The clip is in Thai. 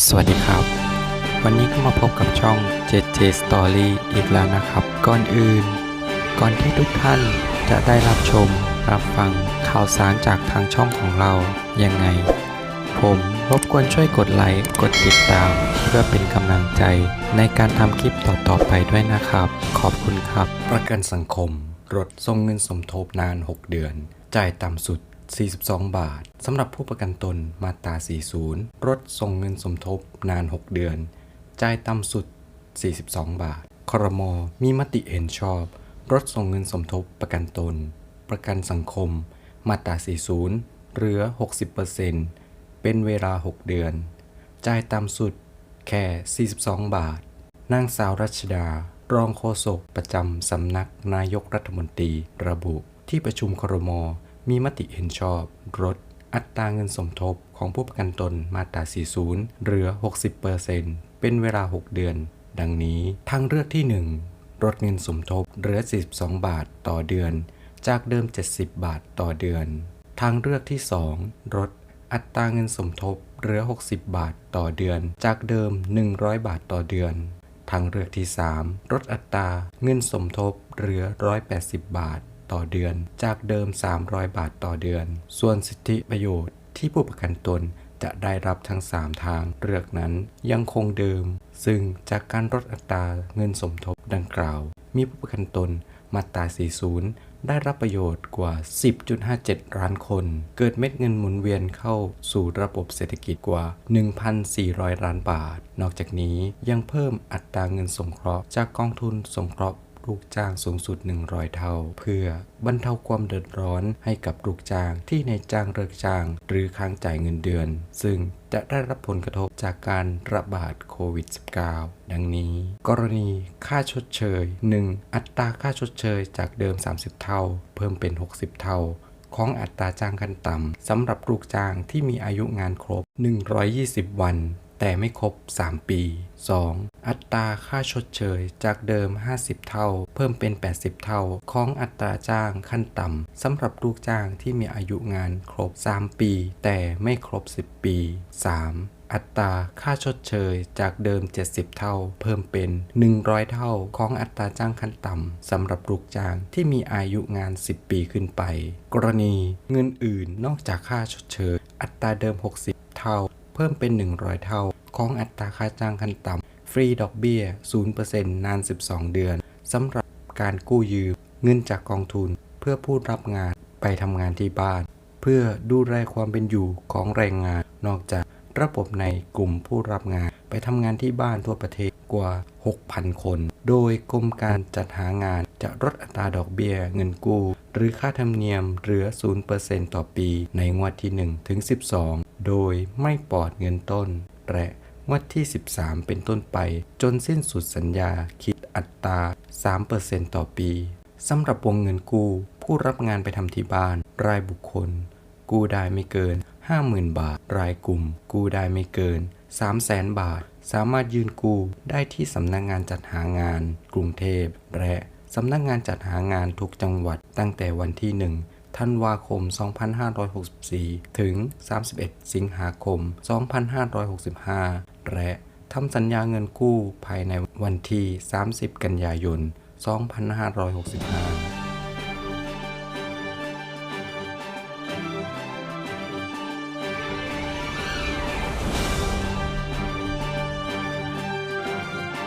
สวัสดีครับ วันนี้ก็มาพบกับช่อง JJ Story อีกแล้วนะครับ ก่อนอื่น ก่อนที่ทุกท่านจะได้รับชม รับฟังข่าวสารจากทางช่องของเรา ยังไง ผมรบกวนช่วยกดไลค์กดติดตาม เพื่อเป็นกำลังใจในการทำคลิปต่อๆไปด้วยนะครับ ขอบคุณครับ ประกันสังคม รถส่งเงินสมทบนาน 6 เดือน จ่ายต่ำสุด 42 บาทสำหรับผู้ประกันตนมาตรา 40 รถส่งเงินสมทบนาน 6 เดือน จ่ายต่ำสุด 42 บาท ครม มีมติเห็นชอบ รถส่งเงินสมทบประกันตน ประกันสังคม มาตรา 40 เหลือ 60%เป็นเวลา 6 เดือน จ่ายต่ำสุดแค่ 42 บาท นางสาวรัชดา รองโฆษกประจำสำนักนายกรัฐมนตรีระบุที่ประชุมครม มีมติเห็นชอบลดอัตราเงินสมทบของผู้ประกันตนมาตรา 40 เหลือ 60%เป็นเวลา 6 เดือน ดังนี้ทางเลือกที่ 1 ลดเงินสมทบเหลือ 42 บาทต่อเดือน จากเดิม 70 บาทต่อเดือน ทางเลือกที่ 2 ลดอัตราเงินสมทบเหลือ 60 บาทต่อเดือน จากเดิม 100 บาทต่อเดือน ทางเลือกที่ 3 ลดอัตราเงินสมทบเหลือ 180 บาท ต่อเดือน จากเดิม 300 บาทต่อเดือน ส่วนสิทธิประโยชน์ที่ผู้ประกันตนจะได้รับทั้ง 3 ทางเลือกนั้นยังคงเดิม ซึ่งจากการลดอัตราเงินสมทบดังกล่าว มีผู้ประกันตนมาตรา 40 ได้รับประโยชน์กว่า 10.57 ล้านคน เกิดเม็ดเงินหมุนเวียนเข้าสู่ระบบเศรษฐกิจกว่า 1,400 ล้านบาท นอกจากนี้ยังเพิ่มอัตราเงินสงเคราะห์จากกองทุนสงเคราะห์ ลูกจ้างสูงสุด 100 เท่า เพื่อบรรเทาความเดือดร้อนให้กับลูกจ้างที่ในจ้างเลิกจ้าง หรือค้างจ่ายเงินเดือน ซึ่งจะได้รับผลกระทบจากการระบาดโควิด -19 ดังนี้ กรณีค่าชดเชย 1. อัตราค่าชดเชยจากเดิม 30 เท่า เพิ่มเป็น 60 เท่าของอัตราจ้างขั้นต่ำสำหรับลูกจ้างที่มีอายุงานครบ 120 วัน แต่ไม่ครบ 3 ปี 2. อัตราค่าชดเชยจากเดิม 50 เท่า เพิ่มเป็น 80 เท่า ของอัตราจ้างขั้นต่ำสำหรับลูกจ้างที่มีอายุงานครบ 3 ปี แต่ไม่ครบ 10 ปี 3. อัตราค่าชดเชยจากเดิม 70 เท่า เพิ่มเป็น 100 เท่าของอัตราจ้างขั้นต่ำสำหรับลูกจ้างที่มีอายุงาน 10 ปีขึ้นไป กรณีเงินอื่นนอกจากค่าชดเชย อัตราเดิม 60 เท่า เพิ่มเป็น 100 เท่า ของอัตราค่าจ้างขั้นต่ำ ฟรีดอกเบี้ย 0%นาน 12 เดือน สำหรับการกู้ยืม เงินจากกองทุน เพื่อผู้รับงานไปทำงานที่บ้าน เพื่อดูแลความเป็นอยู่ของแรงงาน นอกจากระบบในกลุ่มผู้รับงาน ไปทำงานที่บ้านทั่วประเทศกว่า 6,000 คน โดยกรมการจัดหางานจะลดอัตราดอกเบี้ยเงินกู้ หรือค่าธรรมเนียมเหลือ 0%ต่อปีในงวดที่ 1 ถึง 12 โดยไม่ปลอดเงินต้น และงวดที่ 13 เป็นต้นไป จนสิ้นสุดสัญญาคิดอัตรา 3%ต่อปีสำหรับวงเงินกู้ ผู้รับงานไปทำที่บ้าน รายบุคคล กู้ได้ไม่เกิน 50,000 บาท รายกลุ่ม กู้ได้ไม่เกิน 300,000 บาท สามารถยื่นกู้ได้ที่สำนักงงานจัดหางาน กรุงเทพ และสำนักงงานจัดหางานทุกจังหวัดตั้งแต่วันที่ 1 ธันวาคม 2564 ถึง 31 สิงหาคม 2565 และทำสัญญาเงินกู้ภายในวันที่ 30 กันยายน 2565